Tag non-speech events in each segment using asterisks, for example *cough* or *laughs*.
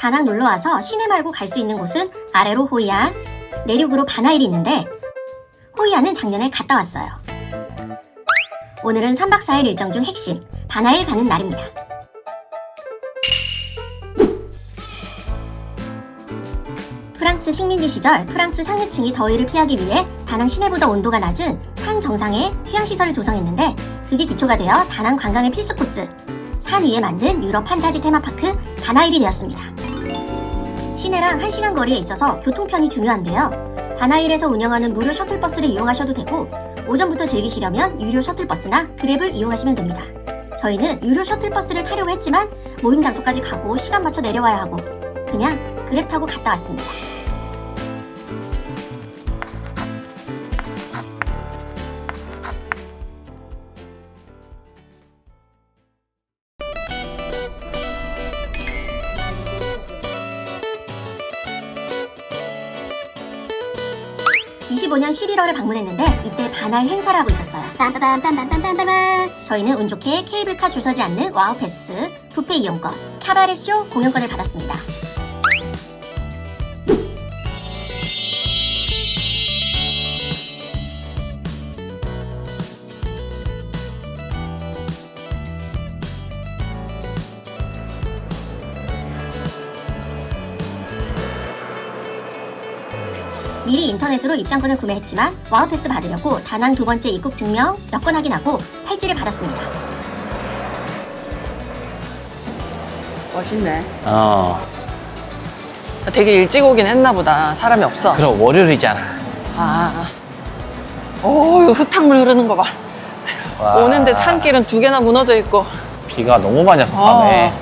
다낭 놀러와서 시내 말고 갈 수 있는 곳은 아래로 호이안, 내륙으로 바나일이 있는데 호이안은 작년에 갔다 왔어요. 오늘은 3박 4일 일정 중 핵심, 바나일 가는 날입니다. 프랑스 식민지 시절 프랑스 상류층이 더위를 피하기 위해 다낭 시내보다 온도가 낮은 산 정상에 휴양시설을 조성했는데 그게 기초가 되어 다낭 관광의 필수 코스, 산 위에 만든 유럽 판타지 테마파크 바나일이 되었습니다. 시내랑 1시간 거리에 있어서 교통편이 중요한데요. 바나일에서 운영하는 무료 셔틀버스를 이용하셔도 되고 오전부터 즐기시려면 유료 셔틀버스나 그랩을 이용하시면 됩니다. 저희는 유료 셔틀버스를 타려고 했지만 모임 장소까지 가고 시간 맞춰 내려와야 하고 그냥 그랩 타고 갔다 왔습니다. (25년 11월에) 방문했는데 이때 반할 행사를 하고 있었어요. 빰빠밤빰빰빰빰빰. 저희는 운 좋게 케이블카 줄 서지 않는 와우 패스 뷔페 이용권 카바레 쇼 공연권을 받았습니다 인터넷으로 입장권을 구매했지만 와우 패스 받으려고 다낭 두 번째 입국 증명 여권 확인하고 팔찌를 받았습니다. 멋있네. 어, 되게 일찍 오긴 했나 보다. 사람이 없어. 그럼 월요일이잖아. 아. 오, 이거 흙탕물 흐르는 거 봐. 와, 오는데 산길은 두 개나 무너져 있고. 비가 너무 많이 와서 어. 밤에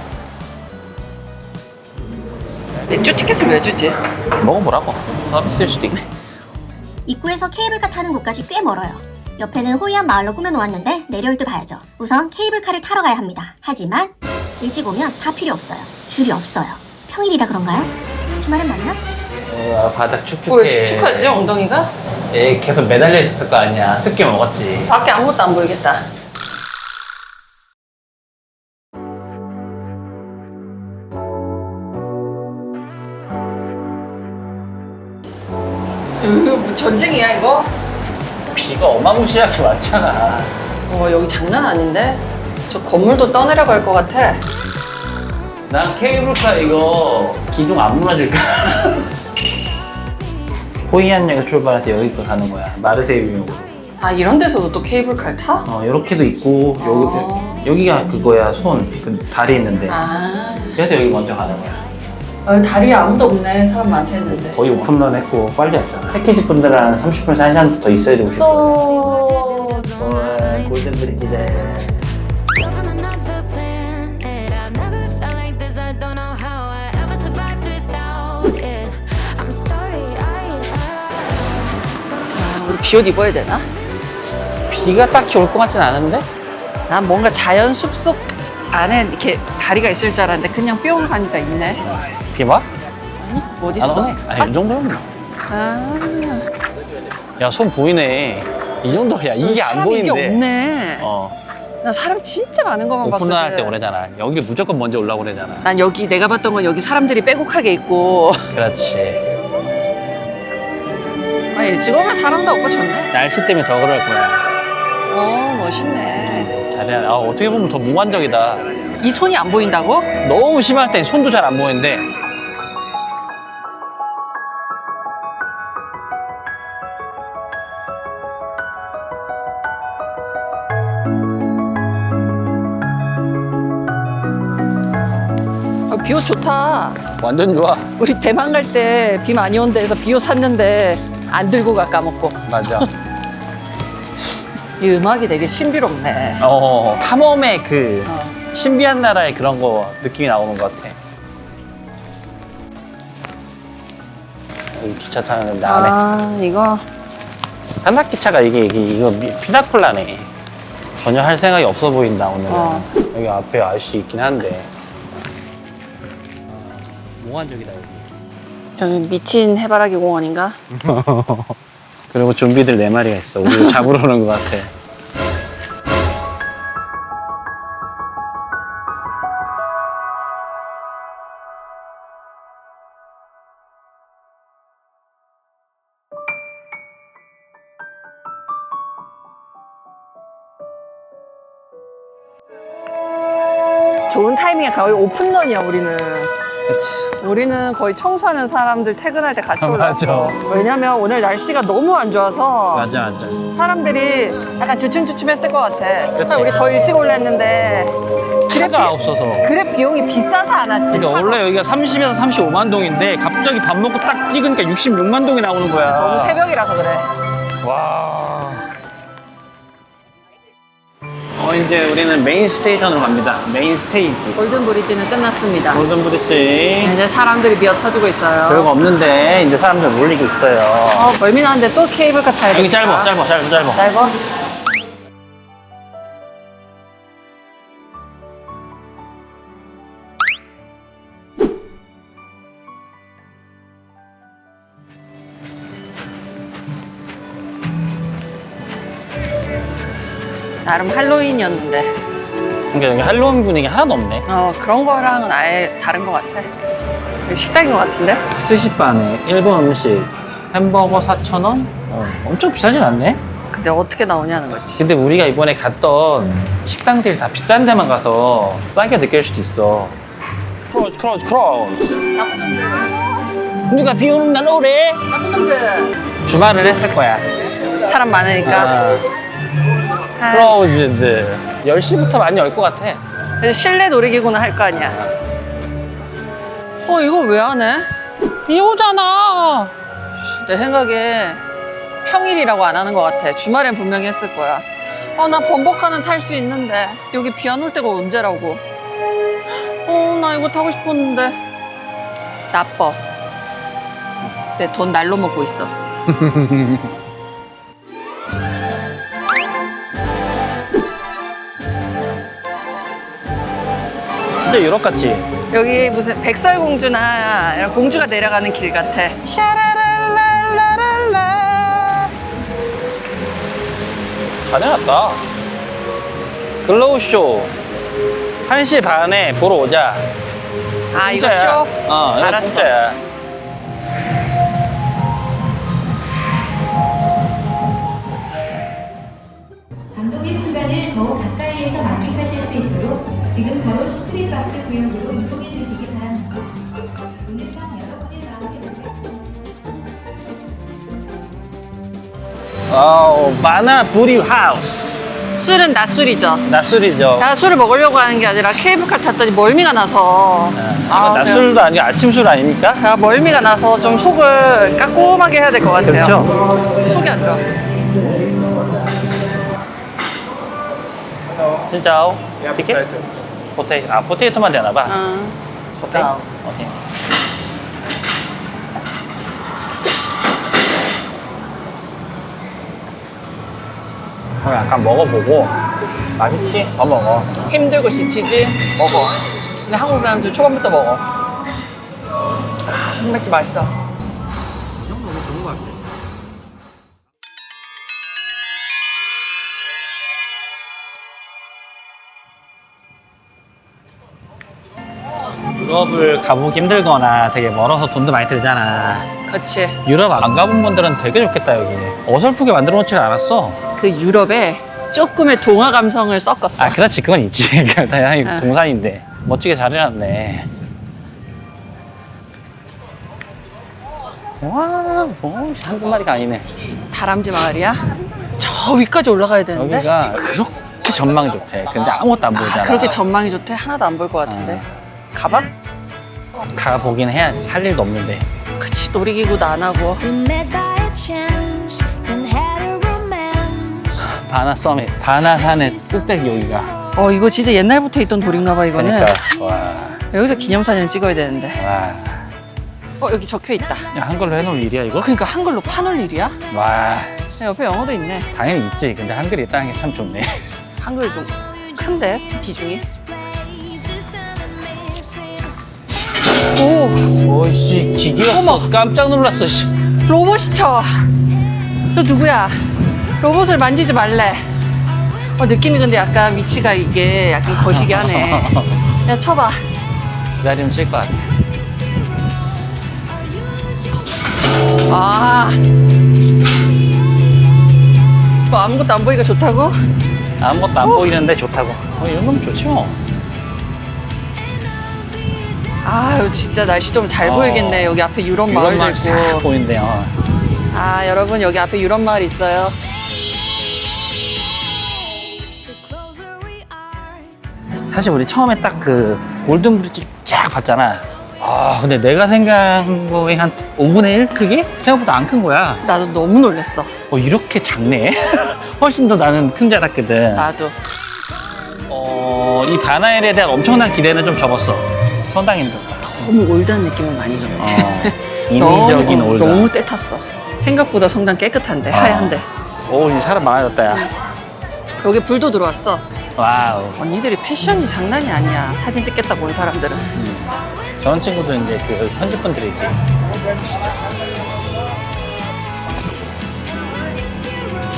맥주 티켓을 왜 주지? 먹어보라고. 서비스일 수도 있고. 입구에서 케이블카 타는 곳까지 꽤 멀어요. 옆에는 호이안 마을로 꾸며놓았는데 내려올 때 봐야죠. 우선 케이블카를 타러 가야 합니다. 하지만 일찍 오면 다 필요 없어요. 줄이 없어요. 평일이라 그런가요? 주말엔 맞나? 어, 바닥 축축해. 왜 축축하지, 엉덩이가? 얘 계속 매달려 있었을 거 아니야. 습기 먹었지. 밖에 아무것도 안 보이겠다. 전쟁이야 이거? 비가 어마무시하게 *laughs* 왔잖아. 와 여기 장난 아닌데? 저 건물도 떠내려갈 것 같아. 난 케이블카 이거 기둥 안 무너질까? *laughs* 호이안역에 출발해서 여기까지 가는 거야. 마르세유역으로. 아 이런 데서도 또 케이블카를 타? 어, 이렇게도 있고 아. 여기 여기가 그거야 손, 그 다리 있는데. 아, 그래서 여기 먼저 가는 거야. 아 다리에 아무도 없네. 사람 많다 했는데. 거의 오픈런 했고 빨리 왔잖아. 패키지 분들은 30분에서 1시간 더 있어야 되고 싶어. 소... 골든 브릿지네. 아, 비옷 입어야 되나? 비가 딱히 올 것 같진 않은데? 난 뭔가 자연 숲속 안에 이렇게 다리가 있을 줄 알았는데 그냥 뿅 하니까 있네. 비 와? 아니 안? 오네? 아니 이 정도면 아, 야 손 보이네 이 정도야 이게 안 사람이 이게 보이는데 없네. 어 나 사람 진짜 많은 것만 봤거든. 오픈런 할때 오래잖아 여기 무조건 먼저 올라고 그러잖아 난 여기 내가 봤던 건 여기 사람들이 빼곡하게 있고 그렇지 아 일찍 오면 사람도 없고 좋네. 날씨 때문에 더 그럴 거야 어 멋있네. 잘해 아, 어떻게 보면 더 몽환적이다 이 손이 안 보인다고? 너무 심할 땐 손도 잘 안 보이는데 비옷 좋다. 완전 좋아 우리 대만 갈 때 비 많이 온다 해서 비옷 샀는데 안 들고 가 까먹고. 맞아 이 음악이 되게 신비롭네. 어 탐험의 그 어. 신비한 나라의 그런 거 느낌이 나오는 것 같아 여기 기차 타는 데 안에 아 이거 산악기차가 이게, 이게 이거 미- 피나콜라네. 전혀 할 생각이 없어 보인다 오늘은. 어. 여기 앞에 아저씨 있긴 한데. 몽환적이다 여기. 여기 미친 해바라기 공원인가? *laughs* 그리고 좀비들 네 마리가 있어. 우리 *laughs* 잡으러 오는 것 같아. 좋은 타이밍에 거의 오픈런이야 우리는. 그치. 우리는 거의 청소하는 사람들 퇴근할 때 같이 *laughs* 올라왔어. 맞아. 왜냐면 오늘 날씨가 너무 안 좋아서 맞아 맞아. 사람들이 약간 주춤주춤했을 것 같아. 그치. 우리 더 일찍 올랐는데 차가 없어서. 그랩 비용이 비싸서 안 왔지. 그러니까 차가. 원래 여기가 30에서 35만 동인데 갑자기 밥 먹고 딱 찍으니까 66만 동이 나오는 거야. 너무 새벽이라서 그래. 와. 어 이제 우리는 메인 스테이션으로 갑니다. 메인 스테이지. 골든 브리지는 끝났습니다. 골든 브릿지. 이제 사람들이 미어 터지고 있어요. 별거 없는데 이제 사람들 몰리고 있어요. 어, 멀미나는데 또 케이블카 타야 돼. 여기 짧아, 짧아, 짧아, 짧아. 짧아? 나름 할로윈이었는데 그러니까 여기 할로윈 분위기 하나도 없네. 어 그런 거랑은 아예 다른 것 같아 여기 식당인 것 같은데? 스시반에 일본 음식 햄버거 4,000원? 어, 엄청 비싸진 않네. 근데 어떻게 나오냐는 거지 근데 우리가 이번에 갔던 식당들이 다 비싼 데만 가서 싸게 느낄 수도 있어. 크로즈, 크로즈, 크로즈. 누가 비 오는 날 오래? 주말을 했을 거야. 사람 많으니까 아, 아, 크로즈드. 10시부터 많이 열 것 같아. 그래서 실내 놀이기구는 할 거 아니야 어 이거 왜 안 해? 비 오잖아. 내 생각에 평일이라고 안 하는 것 같아. 주말엔 분명히 했을 거야. 어, 나 범벅카는 탈 수 있는데. 여기 비 안 올 때가 언제라고. 어, 나 이거 타고 싶었는데. 나빠. 내 돈 날로 먹고 있어. *laughs* 진짜 유럽 같지? 여기 무슨 백설공주나 이런 공주가 내려가는 길 같아. 샤라랄랄라랄라. 다 내놨다. 글로우쇼. 1시 반에 보러 오자. 아, 이거 공짜야. 쇼? 어, 이거 알았어. 공짜야. 감동의 순간을 더욱 가까이에서 만끽하실 수 있도록 지금 바로 시크릿 박스 구역으로 이동해 주시기 바랍니다. 오늘 밤 여러분의 마음에 아우, 마나 부리 하우스. 술은 낮술이죠. 낮술이죠. 야, 술을 먹으려고 하는 게 아니라 케이블카 탔더니 멀미가 나서. 아, 제가- 낮술도 아니고 아침술 아닙니까? 야, 멀미가 나서 좀 속을 까꼼하게 해야 될 것 같아요. 그렇죠. 속이 안 좋아. 진짜? 티켓? 포테이토. 아, 포테이토만 되나 봐. 응. 포테이토. 오케이. 그럼 약간 먹어보고 맛있지? 더 먹어. 힘들고 지치지? 먹어. 근데 한국 사람들 초반부터 먹어. 흑맥주 맛있어. 유럽을 가보기 힘들거나 되게 멀어서 돈도 많이 들잖아. 그치. 유럽 안 가본 분들은 되게 좋겠다 여기. 어설프게 만들어 놓지가 않았어. 그 유럽에 조금의 동화 감성을 섞었어. 아 그렇지 그건 있지. *laughs* 다양히 아. 동산인데 멋지게 잘 해놨네. 와, 뭐, 한두 마리가 아니네. 다람쥐 마을이야? 저 위까지 올라가야 되는데? 여기가 그렇게 전망이 좋대. 근데 아무것도 안 보이잖아. 아, 그렇게 전망이 좋대? 하나도 안볼것 같은데. 가봐? 가보긴 해야지. 할 일도 없는데. 그치, 놀이기구도 안 하고. We met by a chance and had a romance. 바나 서밋, 바나산의 꼭대기 여기가. 어, 이거 진짜 옛날부터 있던 돌인가 봐, 이거는. 그러니까 와, 여기서 기념사진을 찍어야 되는데. 와. 어, 여기 적혀 있다. 야, 한걸로 해놓을 일이야 이거? 그러니까 한글로 파놀 일이야? 와, 옆에 영어도 있네. 당연히 있지. 근데 한글이 있다는 게 참 좋네. 한글이 좀 큰데 비중이. 오 오이씨, 기계였어. 깜짝 놀랐어, 씨. 로봇이 쳐. 너 누구야? 로봇을 만지지 말래. 어 느낌이 근데 약간 위치가 이게 약간 거시기 하네. *laughs* 야 쳐봐. 기다리면 칠것 같아. 아. 뭐 아무것도 안 보이가 좋다고? 아무것도 안 보이는데 좋다고. 어, 이런 거면 좋지 뭐. 아유 진짜 날씨 좀 잘 어. 보이겠네. 여기 앞에 유럽 마을도 막싹 있고. 보이는데요. 아 여러분 여기 앞에 유럽 마을 있어요. 사실 우리 처음에 딱 그 골든 브릿지 쫙 봤잖아. 아, 근데 내가 생각한 거에 한 5분의 1 크기? 생각보다 안 큰 거야. 나도 너무 놀랬어. 어, 이렇게 작네? *laughs* 훨씬 더 나는 큰 줄 알았거든. 나도. 어, 이 바나엘에 대한 엄청난 기대는 좀 접었어. 힘들었다. 너무 올드한 느낌을 많이 줬네. 어, *laughs* 인위적인 너무, 올드. 너무 때 탔어. 생각보다 성당 깨끗한데 아. 하얀데. 오, 이제 사람 많아졌다, 야. 여기 불도 들어왔어. 와우. 언니들이 패션이 장난이 아니야. 사진 찍겠다고 온 사람들은. 저런 친구들은 이제 그 현지분들이지.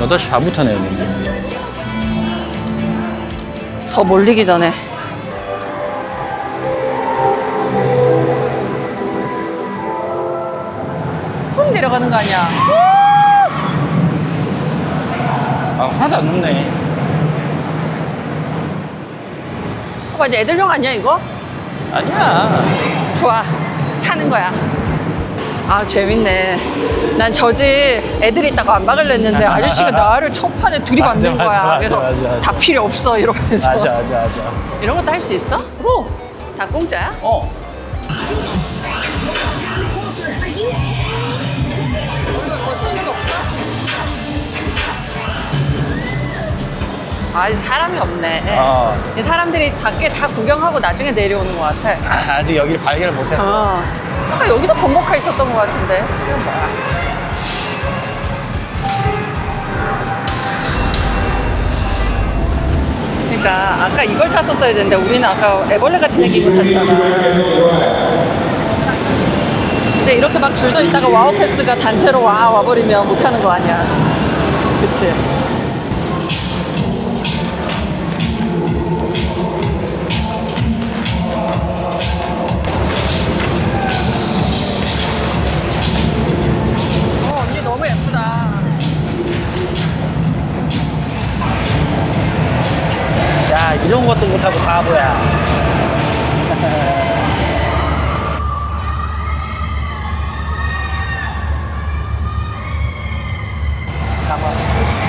여덟 시 반부터네, 여기는. 더 몰리기 전에. 내려가는 거 아니야? 아, 하나도 안 높네. 오빠 이제 애들용 아니야 이거? 아니야. 좋아 타는 거야 아 재밌네 난저집 애들이 있다고 안 박을려 했는데 아저씨가 나를 첫 판에 둘이 맞아, 받는 맞아, 거야 맞아, 그래서 맞아, 맞아. 다 필요 없어 이러면서 맞아, 맞아, 맞아. 이런 것도 할 수 있어? 어. 다 공짜야? 어. 아 사람이 없네 어. 이 사람들이 밖에 다 구경하고 나중에 내려오는 것 같아 아, 아직 여기를 발견을 못했어. 어. 아까 여기도 범벅카 있었던 것 같은데 이건 뭐야 그러니까 아까 이걸 탔었어야 되는데 우리는 아까 애벌레 같이 생긴 거 탔잖아 근데 이렇게 막 줄 서 있다가 와우 패스가 단체로 와 와버리면 못 타는 거 아니야 그치 야, 이런 것도 못하고 바보야.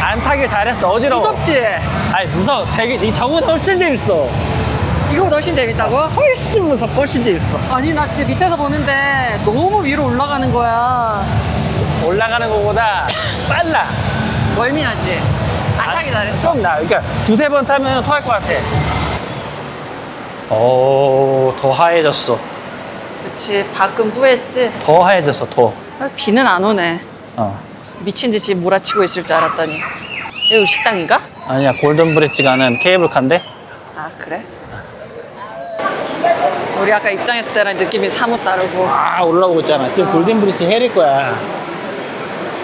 안 타길 잘했어. 어지러워. 무섭지? 아니, 무서워. 되게, 이 저보다 훨씬 재밌어. 이거보다 훨씬 재밌다고? 훨씬 무섭고 훨씬 재밌어. 아니 나 지금 밑에서 보는데 너무 위로 올라가는 거야 올라가는 것보다 빨라. 멀미나지? 안 타기 잘했어 좀 나. 그러니까 두세 번 타면 토할 것 같아. 오, 더 하얘졌어. 그치 밖은 뿌했지 더 하얘졌어, 더. 아, 비는 안 오네 어. 미친 듯이 몰아치고 있을 줄 알았더니 여기 식당인가? 아니야, 골든 브릿지 가는 케이블카인데? 아 그래? 우리 아까 입장했을 때랑 느낌이 사뭇 다르고 아, 올라오고 있잖아. 지금 골든 브릿지 해릴 거야.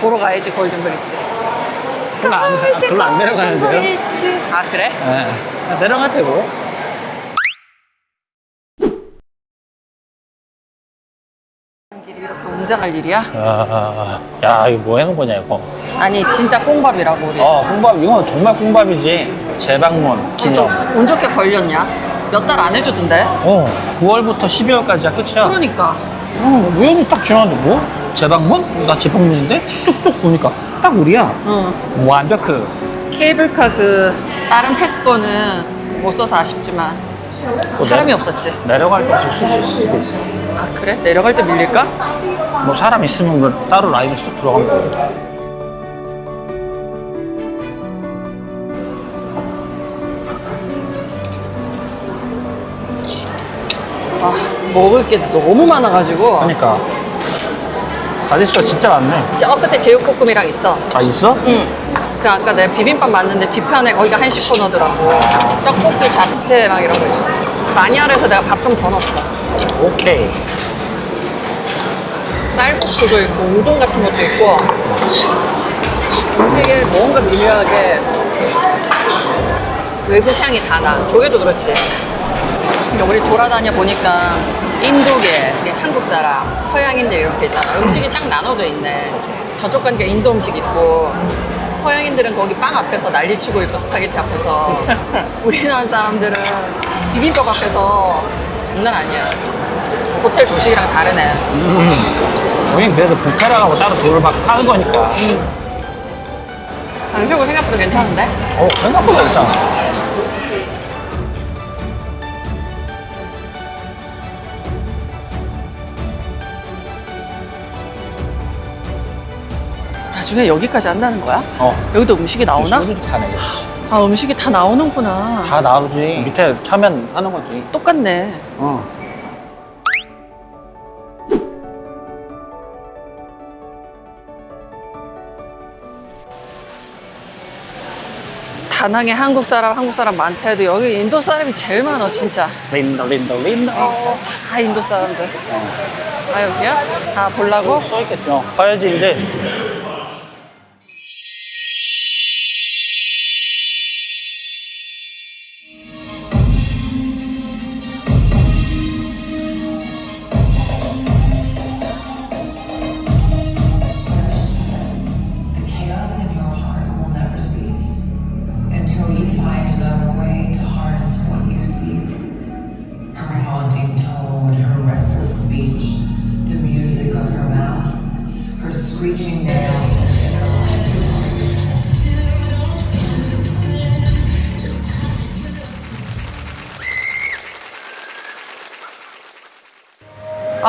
보러 가야지 골든 브릿지 별로 안, 아, 별로 안 내려가는데요? 아 그래? 네. 내려갈 테고. 길이 이렇게 웅장할 일이야? 아, 야, 이거 뭐 하는 거냐, 이거. 아니 진짜 꽁밥이라고 우리 어, 홍밥, 이건 정말 홍밥이지. 재방문 기념. 운 좋게 걸렸냐? 몇 달 안 해주던데? 어, 9월부터 12월까지야, 끝이야. 그러니까 어, 우연히 딱 지나는데 뭐? 재방문? 나 재방문인데? 뚝뚝 보니까 딱 우리야. 응 완벽 그. 케이블카 그 다른 패스권은 못 써서 아쉽지만 사람이 없었지. 내려갈 때 있을 수 있을 수도 있어. 아 그래? 내려갈 때 밀릴까? 뭐 사람 있으면 그 따로 라인을 쑥 들어가면 돼. 아 먹을 게 너무 많아가지고 그러니까 가짓수가 진짜 많네. 저 끝에 제육볶음이랑 있어. 아, 있어? 응. 그 아까 내가 비빔밥 맞는데 뒤편에 거기가 한식 코너더라고. 떡볶이, 잡채 막 이런 거 있어. 하래서 내가 밥 좀 더 넣었어. 오케이. 쌀국수도 있고 우동 같은 것도 있고 음식에 뭔가 미묘하게 외국 향이 다 나. 조개도 그렇지. 근데 우리 돌아다녀 보니까 인도계, 한국 사람, 서양인들 이렇게 있잖아. 음식이 딱 나눠져 있네. 저쪽 가니까 인도 음식 있고 서양인들은 거기 빵 앞에서 난리치고 있고 스파게티 앞에서 *laughs* 우리나라 사람들은 비빔밥 앞에서 장난 아니야. 호텔 조식이랑 다르네. 음. 우린 그래도 부캐라고 따로 돈을 막 파는 거니까. 당시고 생각보다 괜찮은데? 어, 생각보다 일단. 나중에 여기까지 한다는 거야? 어. 여기도 음식이 나오나? 소주 파네. 아 음식이 다 나오는구나. 다 나오지. 밑에 차면 하는 거지. 똑같네. 어. 다낭에 한국 사람, 한국 사람 많다 해도 여기 인도 사람이 제일 많아 진짜. 린더, 린더, 린더. 어, 다 인도 사람들. 아 여기야? 다 보려고? 써있겠죠. 봐야지, 이제.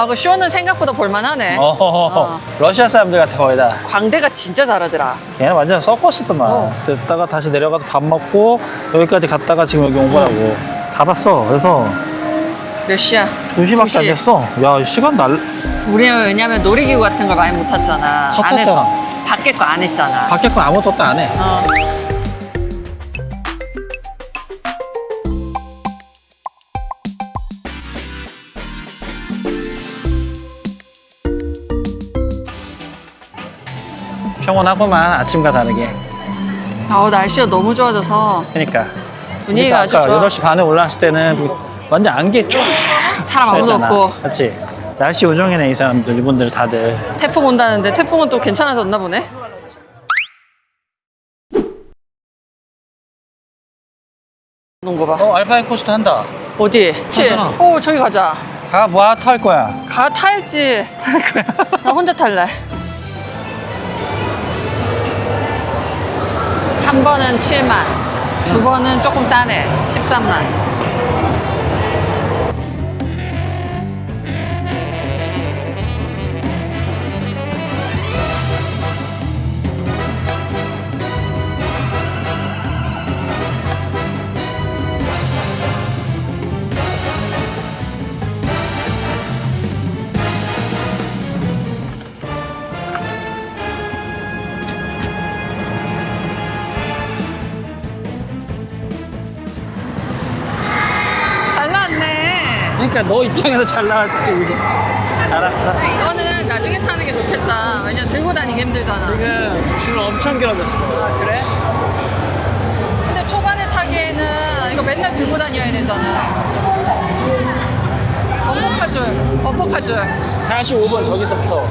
아 그 쇼는 생각보다 볼만하네. 어, 어. 러시아 사람들 같아, 거의 다. 광대가 진짜 잘하더라. 걔는 완전 서커스더만. 어. 됐다가 다시 내려가서 밥 먹고, 여기까지 갔다가 지금 여기 온 거라고. 다 봤어. 그래서 몇 시야? 2시밖에 안 시. 됐어. 야, 시간 날, 우리는 왜냐면 놀이기구 같은 걸 많이 못 탔잖아. 안에서 밖에 거 안 했잖아. 밖에 건 아무것도 안 해. 어. 평온하고만 아침과 다르게. 아우 날씨가 너무 좋아져서 그러니까. 분위기가 아주 좋아. 8시 반에 올라왔을 때는 완전 안개 쫙 *laughs* 사람 아무도 잖아 없고 그렇지. 날씨 요정이네 이 사람들 이분들 다들. 태풍 온다는데 태풍은 또 괜찮아졌나 보네. 거 봐. 어 알파인 코스트 한다. 어디? 치. 하잖아. 오 저기 가자. 가뭐탈 거야. 가 타야지. 나 혼자 탈래. 한 번은 7만, 두 번은 조금 싸네. 13만. 그러니까 너 입장에서 잘 나왔지. 알았다. 이거는 나중에 타는 게 좋겠다. 왜냐면 들고 다니기 힘들잖아. 지금 줄 엄청 길어졌어. 아 그래? 근데 초반에 타기에는 이거 맨날 들고 다녀야 되잖아. 범퍼카줄, 범퍼카줄. 45번 저기서부터.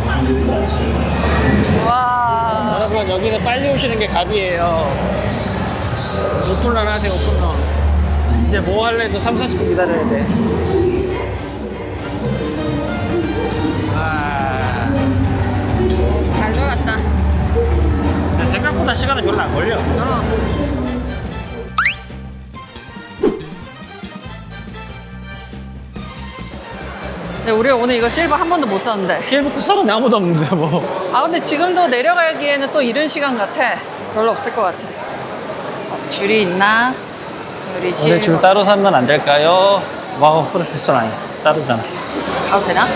와. 여러분 여기는 빨리 오시는 게 갑이에요. 오픈런 하세요 오픈런. 이제 뭐 할래도 3, 40분 기다려야 돼. 아, 잘 놀았다. 근데 생각보다 시간은 별로 안 걸려. 어. 근데 우리 오늘 이거 실버 한 번도 못 썼는데. 케이블카 사람이 아무도 없는데 뭐. 아 근데 지금도 내려가기에는 또 이른 시간 같아. 별로 없을 것 같아. 어, 줄이 있나? 우리 우리 실 지금 따로 사면 안 될까요? 와우 프로페셔널 아니 따로잖아 가도 되나?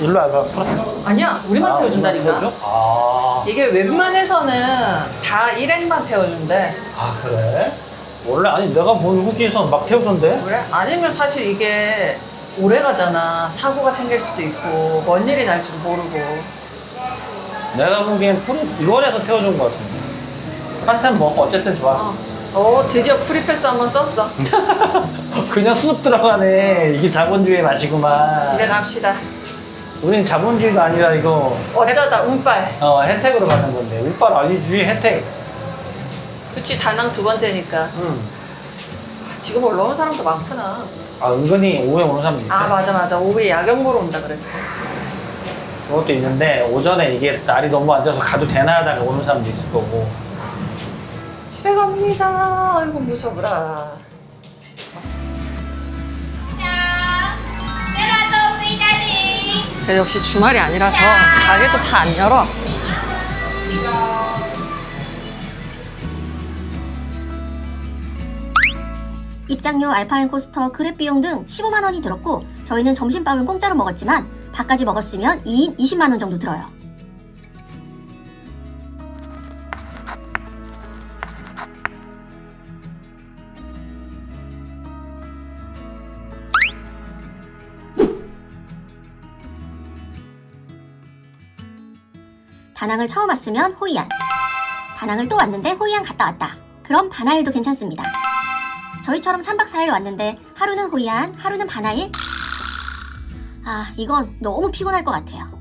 일로 와봐 아니야 우리만 아, 태워준다니까 아, 이게 웬만해서는 다 일행만 태워준대 아 그래? 원래 아니 내가 뭐 본 후기에선 막 태우던데 그래? 아니면 사실 이게 오래 가잖아. 사고가 생길 수도 있고, 뭔 일이 날지도 모르고. 내가 보기엔 프리 이원에서 태워준 것 같은데. 한참 뭐 어쨌든 좋아. 어, 어 드디어 프리패스 한번 썼어. *laughs* 그냥 수습 들어가네. 이게 자본주의 맛이구만. 집에 갑시다. 우린 자본주의가 아니라 이거 어쩌다 운빨. 혜, 어, 혜택으로 받는 건데. 운빨 아니지 혜택. 그치, 다낭 두 번째니까. 응. 아, 지금 올라온 사람도 많구나. 아 은근히 오후에 오는 사람도 있대. 아, 맞아, 맞아. 오후에 야경 보러 온다 그랬어. 그것도 있는데 오전에 이게 날이 너무 안 좋아서 가도 되나 하다가 오는 사람도 있을 거고. 집에 갑니다. 아이고, 무서워라. 그래, 역시 주말이 아니라서 가게도 다 안 열어. 입장료, 알파인 코스터, 그랩 비용 등 15만 원이 들었고 저희는 점심밥을 공짜로 먹었지만 밥까지 먹었으면 2인 20만 원 정도 들어요. 다낭을 처음 왔으면 호이안. 다낭을 또 왔는데 호이안 갔다 왔다. 그럼 바나일도 괜찮습니다. 저희처럼 3박 4일 왔는데 하루는 호이안, 하루는 바나일? 아, 이건 너무 피곤할 것 같아요.